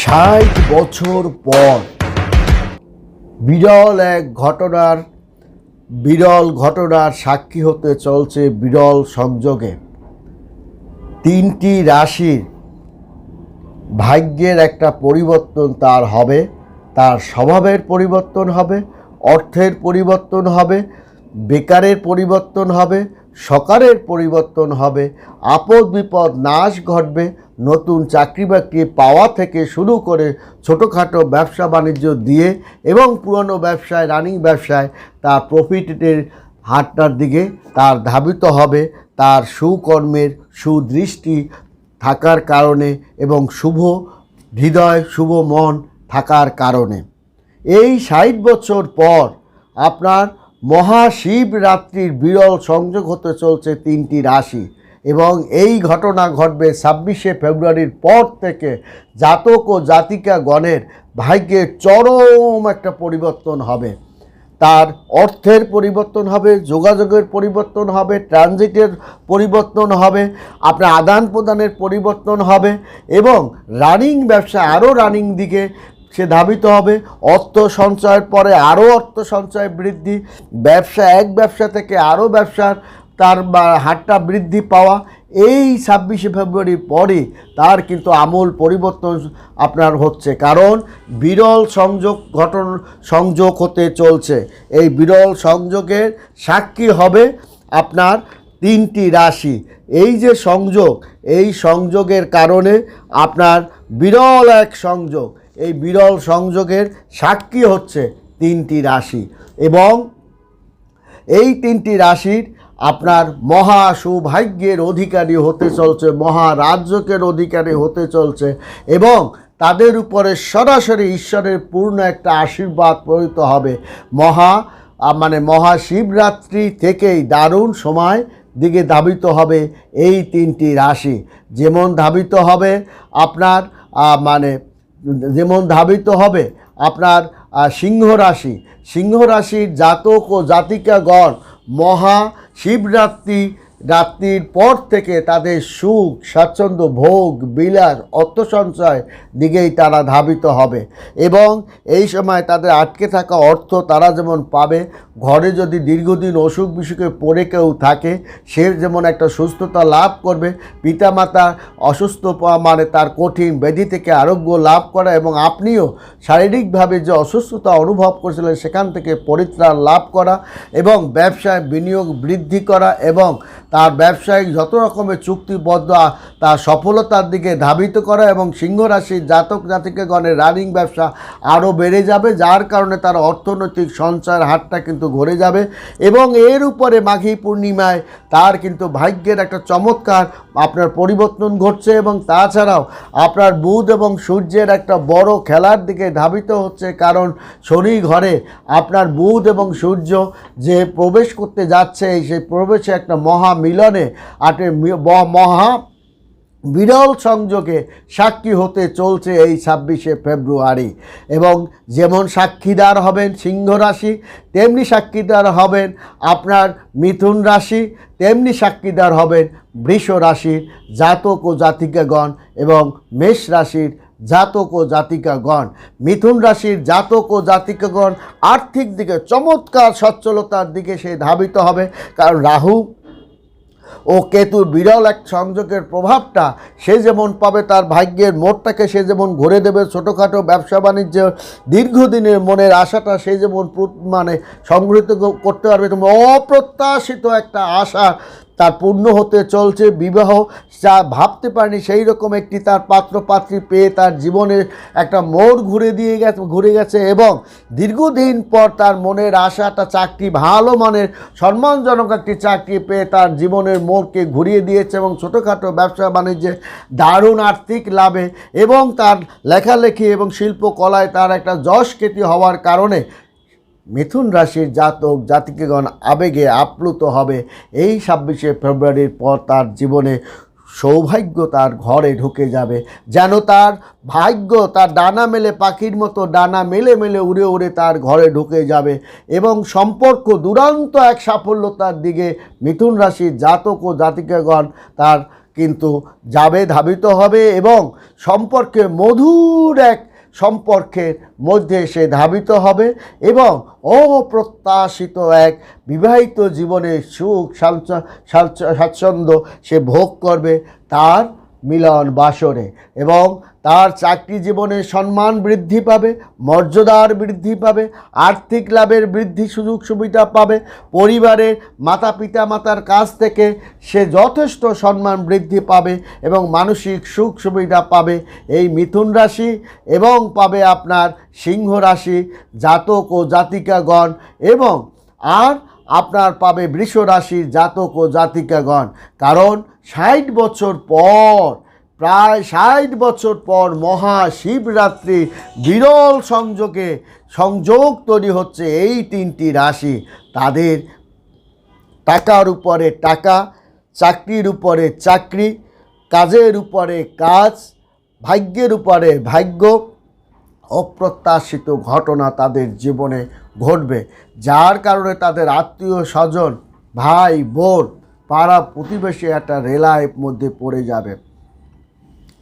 ষাট বছর পর বিরল এক ঘটনার, বিরল ঘটনার সাক্ষী হতে চলছে বিরল সংযোগে। তিনটি রাশির ভাগ্যের একটা পরিবর্তন তার হবে, তার স্বভাবের পরিবর্তন হবে, অর্থের পরিবর্তন হবে বেকারের পরিবর্তন হবে, সকারের পরিবর্তন হবে, আপদ বিপদ নাশ ঘটবে, নতুন চাকরি বাকরি পাওয়া থেকে শুরু করে ছোটোখাটো ব্যবসা বাণিজ্য দিয়ে এবং পুরনো ব্যবসায়, রানিং ব্যবসায় তার প্রফিটের হাটটার দিকে তার ধাবিত হবে, তার সুকর্মের সুদৃষ্টি থাকার কারণে এবং শুভ হৃদয়, শুভ মন থাকার কারণে। এই ষাট বছর পর আপনার মহাশিবরাত্রির বিরল সংযোগ হতে চলছে তিনটি রাশি এবং এই ঘটনা ঘটবে ছাব্বিশে ফেব্রুয়ারির পর থেকে জাতক ও জাতিকা গণের ভাগ্যে চরম একটা পরিবর্তন হবে। তার অর্থের পরিবর্তন হবে, যোগাযোগের পরিবর্তন হবে, ট্রানজিটের পরিবর্তন হবে, আপনার আদান প্রদানের পরিবর্তন হবে এবং রানিং ব্যবসা আরও রানিং দিকে সে ধাবিত হবে। অর্থ সঞ্চয়ের পরে আরও অর্থ সঞ্চয় বৃদ্ধি। ব্যবসা, এক ব্যবসা থেকে আরও ব্যবসার তার হারটা বৃদ্ধি পাওয়া। এই ছাব্বিশে ফেব্রুয়ারির পরে তার কিন্তু আমূল পরিবর্তন আপনার হচ্ছে। কারণ বিরল সংযোগ ঘটন সংযোগ হতে চলছে। এই বিরল সংযোগের সাক্ষী হবে আপনার তিনটি রাশি। এই যে সংযোগ, এই সংযোগের কারণে আপনার বিরল এক সংযোগ। এই বিরল সংযোগের সাক্ষী হচ্ছে তিনটি রাশি এবং এই তিনটি রাশির আপনার মহা সৌভাগ্যের অধিকারী হতে চলছে, মহারাজ্যকের অধিকারী হতে চলছে এবং তাদের উপরে সরাসরি ঈশ্বরের পূর্ণ একটা আশীর্বাদ প্রহিত হবে। মহা মানে মহাশিবরাত্রি থেকেই দারুণ সময় দিকে ধাবিত হবে এই তিনটি রাশি। যেমন ধাবিত হবে আপনার মানে যেমন ধাবিত হবে আপনার সিংহ রাশি। সিংহ রাশির জাতক ও জাতিকাগণ মহা শিবরাত্রি রাত্রির পর থেকে তাদের সুখ, স্বাচ্ছন্দ্য, ভোগ, বিলাস অর্থ সঞ্চয় দিকেই তারা ধাবিত হবে। এবং এই সময় তাদের আটকে থাকা অর্থ তারা যেমন পাবে, ঘরে যদি দীর্ঘদিন অসুখ বিসুখে পড়ে কেউ থাকে, সে যেমন একটা সুস্থতা লাভ করবে, পিতামাতা অসুস্থ পা- মানে তার কঠিন ব্যাধি থেকে আরোগ্য লাভ করা এবং আপনিও শারীরিকভাবে যে অসুস্থতা অনুভব করছিলেন, সেখান থেকে পরিত্রাণ লাভ করা এবং ব্যবসায় বিনিয়োগ বৃদ্ধি করা এবং তার ব্যবসায়িক যত রকমের চুক্তিবদ্ধ তার সফলতার দিকে ধাবিত করা এবং সিংহ রাশির জাতক জাতিকাগণের রানিং ব্যবসা আরও বেড়ে যাবে, যার কারণে তার অর্থনৈতিক সঞ্চয়ের হারটা কিন্তু ঘরে যাবে এবং এর উপরে মাঘী পূর্ণিমায় তার কিন্তু ভাগ্যের একটা চমৎকার আপনার পরিবর্তন ঘটছে এবং তাছাড়াও আপনার বুধ এবং সূর্যের একটা বড় খেলার দিকে ধাবিত হচ্ছে কারণ শনি ঘরে আপনার বুধ এবং সূর্য যে প্রবেশ করতে যাচ্ছে, সেই প্রবেশে একটা মহা মিলনে আটে মহা বিরল সংযোগে সাক্ষী হতে চলছে এই ছাব্বিশে ফেব্রুয়ারি। এবং যেমন সাক্ষীদার হবেন সিংহ রাশি, তেমনি সাক্ষীদার হবেন আপনার মিথুন রাশি, তেমনি সাক্ষীদার হবেন বৃষ রাশির জাতক ও জাতিকাগণ এবং মেষ রাশির জাতক ও জাতিকাগণ। মিথুন রাশির জাতক ও জাতিকাগণ আর্থিক দিকে চমৎকার সচ্ছলতার দিকে সে ধাবিত হবে। কারণ রাহু ও কেতুর বিরল এক সংযোগের প্রভাবটা সে যেমন পাবে তার ভাগ্যের মোড়টাকে সে যেমন ঘুরে দেবে ছোটোখাটো ব্যবসা বাণিজ্য, দীর্ঘদিনের মনের আশাটা সে যেমন মানে সংগৃহীত করতে পারবে, তেমন অপ্রত্যাশিত একটা আশা তার পূর্ণ হতে চলছে বিবাহ। যা ভাবতে পারেনি সেই রকম একটি তার পাত্র পাত্রী পেয়ে তার জীবনের একটা মোড় ঘুরে দিয়ে গেছে, ঘুরে গেছে এবং দীর্ঘদিন পর তার মনের আশাটা চাকরি, ভালো মানের, সম্মানজনক একটি চাকরি পেয়ে তার জীবনের মোড়কে ঘুরিয়ে দিয়েছে এবং ছোটোখাটো ব্যবসা বাণিজ্যে দারুণ আর্থিক লাভে এবং তার লেখালেখি এবং শিল্পকলায় তার একটা যশ খ্যাতি হওয়ার কারণে মিথুন রাশির জাতক, জাতিকেগণ আবেগে আপ্লুত হবে। এই ছাব্বিশে ফেব্রুয়ারির পর তার জীবনে সৌভাগ্য তার ঘরে ঢুকে যাবে। যেন তার ভাগ্য তার ডানা মেলে, পাখির মতো ডানা মেলে মেলে উড়ে উড়ে তার ঘরে ঢুকে যাবে এবং সম্পর্ক দুরান্ত এক সাফল্যতার দিকে মিথুন রাশির জাতক ও জাতিকাগণ তার কিন্তু যাবে ধাবিত হবে এবং সম্পর্কে মধুর এক সম্পর্কের মধ্যে সে ধাবিত হবে এবং অপ্রত্যাশিত এক বিবাহিত জীবনের সুখ স্বাচ্ছ- স্বাচ্ছ- স্বাচ্ছন্দ্য সে ভোগ করবে। তার মিলন বাসরে এবং তার চাকরি জীবনে সম্মান বৃদ্ধি পাবে, মর্যাদার বৃদ্ধি পাবে, আর্থিক লাভের বৃদ্ধি সুযোগ সুবিধা পাবে, পরিবারের মাতা পিতা মাতার কাছ থেকে সে যথেষ্ট সম্মান বৃদ্ধি পাবে এবং মানসিক সুখ সুবিধা পাবে এই মিথুন রাশি এবং পাবে আপনার সিংহ রাশি, জাতক ও জাতিকাগণ এবং আর আপনার পাবে বৃষ রাশির জাতক ও জাতিকাগণ। কারণ ষাট বছর পর, প্রায় ষাট বছর পর মহা শিবরাত্রি বিরল সংযোগে, সংযোগ তৈরি হচ্ছে এই তিনটি রাশি। তাদের টাকার উপরে টাকা, চাকরির উপরে চাকরি, কাজের উপরে কাজ, ভাগ্যের উপরে ভাগ্য, অপ্রত্যাশিত ঘটনা তাদের জীবনে ঘটবে। যার কারণে তাদের আত্মীয় স্বজন, ভাই, বোন, পাড়া প্রতিবেশী একটা রেলায় মধ্যে পড়ে যাবে।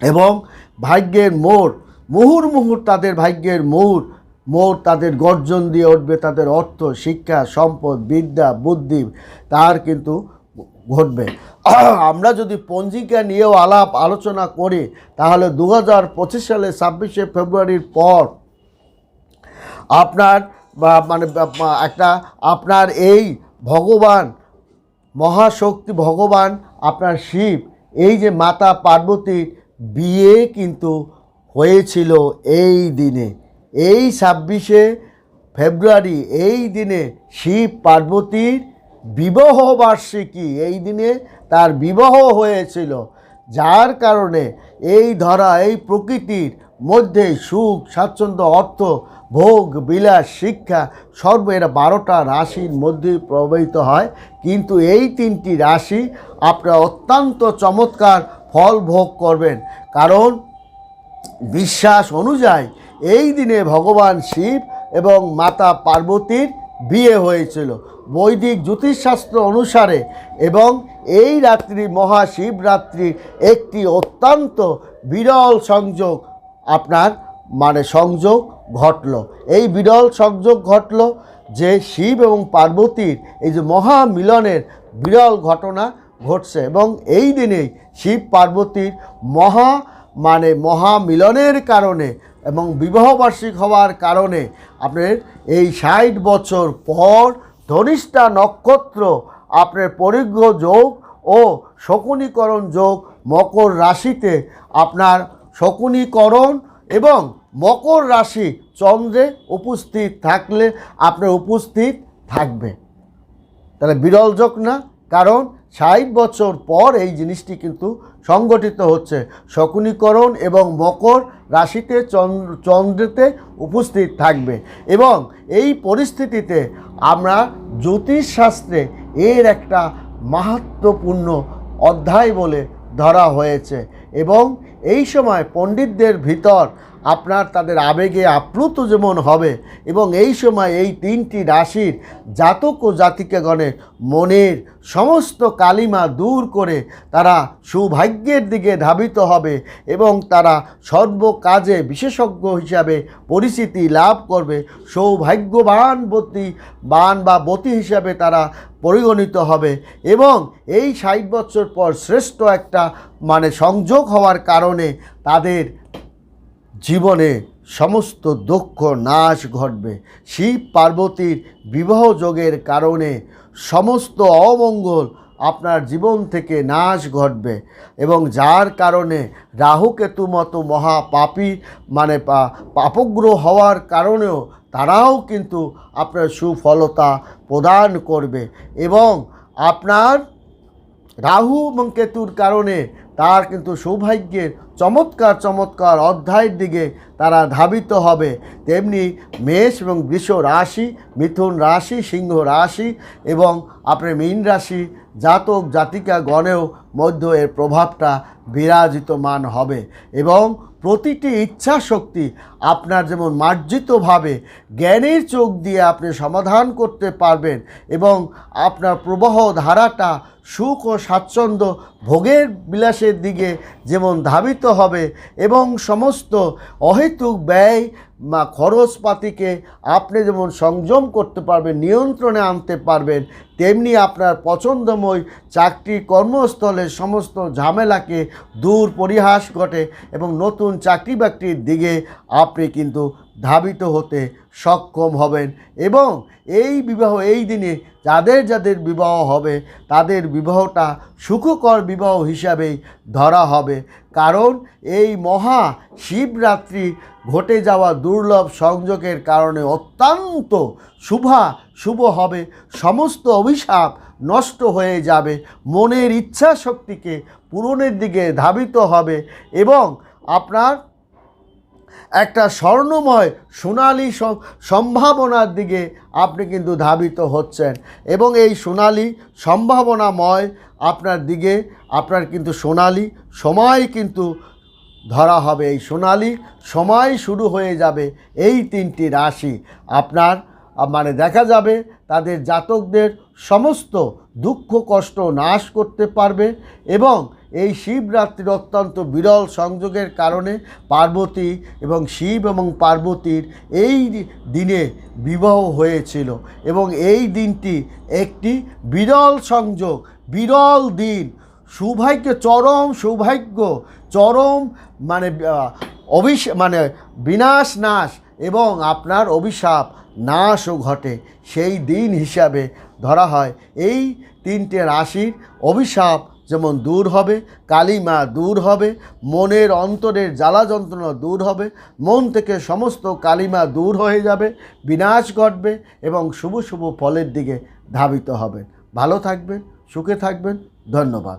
এবং ভাগ্যের মোড়, মুহুর মুহুর তাদের ভাগ্যের মোড় মোর তাদের গর্জন দিয়ে উঠবে, তাদের অর্থ, শিক্ষা, সম্পদ, বিদ্যা, বুদ্ধি, তার কিন্তু ঘটবে। আমরা যদি পঞ্জিকা নিয়েও আলাপ আলোচনা করি, তাহলে দু হাজার পঁচিশ সালে ছাব্বিশে ফেব্রুয়ারির পর আপনার বা মানে একটা আপনার এই ভগবান, মহাশক্তি ভগবান, আপনার শিব, এই যে মাতা পার্বতীর বিয়ে কিন্তু হয়েছিল এই দিনে। এই ছাব্বিশে ফেব্রুয়ারি, এই দিনে শিব পার্বতীর বিবাহ বার্ষিকী, এই দিনে তার বিবাহ হয়েছিল। যার কারণে এই ধরা, এই প্রকৃতির মধ্যে সুখ, স্বাচ্ছন্দ্য, অর্থ, ভোগ, বিলাস, শিক্ষা, সর্ব এরা বারোটা রাশির মধ্যে প্রবাহিত হয়। কিন্তু এই তিনটি রাশি আপনারা অত্যন্ত চমৎকার ফল ভোগ করবেন। কারণ বিশ্বাস অনুযায়ী এই দিনে ভগবান শিব এবং মাতা পার্বতীর বিয়ে হয়েছিল। বৈদিক জ্যোতিষশাস্ত্র অনুসারে এবং এই রাত্রি মহাশিবরাত্রি একটি অত্যন্ত বিরল সংযোগ আপনার মানে সংযোগ ঘটল। এই বিরল সংযোগ ঘটল যে শিব এবং পার্বতীর এই যে মহামিলনের বিরল ঘটনা ঘটছে এবং এই দিনেই শিব পার্বতীর মহা মানে মহামিলনের কারণে এবং বিবাহবার্ষিক হওয়ার কারণে আপনার এই ষাট বছর পর ধনিষ্ঠা নক্ষত্র, আপনার পরিঘ যোগ ও শকুনীকরণ যোগ মকর রাশিতে আপনার শকুনীকরণ এবং মকর রাশি চন্দ্রে উপস্থিত থাকলে আপনার উপস্থিত থাকবে। তাহলে বিরল যোগ না, কারণ ষাট বছর পর এই জিনিসটি কিন্তু সংগঠিত হচ্ছে। শকুনীকরণ এবং মকর রাশিতে চন্দ্র চন্দ্রেতে উপস্থিত থাকবে এবং এই পরিস্থিতিতে আমরা জ্যোতিষশাস্ত্রে এর একটা মাহাত্মপূর্ণ অধ্যায় বলে ধরা হয়েছে এবং এই সময় পণ্ডিতদের ভিতর আপনার তাদের আবেগে আপ্লুত যেমন হবে এবং এই সময় এই তিনটি রাশির জাতক ও জাতিকাগণের মনের সমস্ত কালিমা দূর করে তারা সৌভাগ্যের দিকে ধাবিত হবে এবং তারা সর্ব কাজে বিশেষজ্ঞ হিসাবে পরিচিতি লাভ করবে। সৌভাগ্যবান বতী, বান বা বতী হিসাবে তারা পরিগণিত হবে এবং এই ষাট বছর পর শ্রেষ্ঠ একটা মানে সংযোগ হওয়ার কারণে তাদের জীবনে সমস্ত দুঃখ নাশ ঘটবে। শিব পার্বতীর বিবাহ যোগের কারণে সমস্ত অমঙ্গল আপনার জীবন থেকে নাশ ঘটবে এবং যার কারণে রাহুকেতু মতো মহাপাপী মানে পাপগ্রহ হওয়ার কারণেও তারাও কিন্তু আপনার সুফলতা প্রদান করবে এবং আপনার রাহু এবং কেতুর কারণে তার কিন্তু সৌভাগ্যের চমৎকার চমৎকার অধ্যায়ের দিকে তারা ধাবিত হবে। তেমনি মেষ এবং বৃষ রাশি, মিথুন রাশি, সিংহ রাশি এবং আপনার মীন রাশি জাতক, জাতিকা গণেও মধ্য এর প্রভাবটা বিরাজিতমান হবে এবং প্রতিটি ইচ্ছা শক্তি আপনার যেমন মার্জিতভাবে জ্ঞানের চোখ দিয়ে আপনি সমাধান করতে পারবেন এবং আপনার প্রবাহ ধারাটা সুখ ও স্বাচ্ছন্দ্য ভোগের বিলাসের দিকে যেমন ধাবিত হবে এবং সমস্ত অহেতুক ব্যয় বা খরচপাতিকে আপনি যেমন সংযম করতে পারবেন, নিয়ন্ত্রণে আনতে পারবেন, তেমনি আপনার পছন্দময় চাকরি কর্মস্থলের সমস্ত ঝামেলাকে দূর পরিহাস ঘটে এবং নতুন চাকরি বাকরির দিকে আপনি কিন্তু ধাবিত হতে সক্ষম হবেন এবং এই বিবাহ, এই দিনে যাদের যাদের বিবাহ হবে, তাদের বিবাহটা সুখকর বিবাহ হিসাবেই ধরা হবে। কারণ এই মহা শিবরাত্রি ঘটে যাওয়া দুর্লভ সংযোগের কারণে অত্যন্ত শুভা, শুভ হবে। সমস্ত অভিশাপ নষ্ট হয়ে যাবে। মনের ইচ্ছা শক্তিকে পূরণের দিকে ধাবিত হবে এবং আপনার একটা স্বর্ণময় সোনালি সম্ভাবনার দিকে আপনি কিন্তু ধাবিত হচ্ছেন। এবং এই সোনালি সম্ভাবনাময় আপনার দিকে, আপনার কিন্তু সোনালি সময় কিন্তু ধরা হবে। এই সোনালি সময় শুরু হয়ে যাবে এই তিনটি রাশি। আপনার মানে দেখা যাবে তাদের জাতকদের সমস্ত দুঃখ কষ্ট নাশ করতে পারবে এবং এই শিবরাত্রির অত্যন্ত বিরল সংযোগের কারণে পার্বতী এবং শিব এবং পার্বতীর এই দিনে বিবাহ হয়েছিল এবং এই দিনটি একটি বিরল সংযোগ, বিরল দিন। সৌভাগ্য, চরম সৌভাগ্য, চরম মানে অভিশ মানে বিনাশ নাশ এবং আপনার অভিশাপ নাশও ঘটে। সেই দিন হিসাবে ধরা হয়। এই তিনটে রাশির অভিশাপ যেমন দূর হবে, কালিমা দূর হবে, মনের অন্তরের জ্বালা যন্ত্রণা দূর হবে, মন থেকে সমস্ত কালিমা দূর হয়ে যাবে, বিনাশ ঘটবে এবং শুভ শুভ ফলের দিকে ধাবিত হবে। ভালো থাকবেন, সুখে থাকবেন, ধন্যবাদ।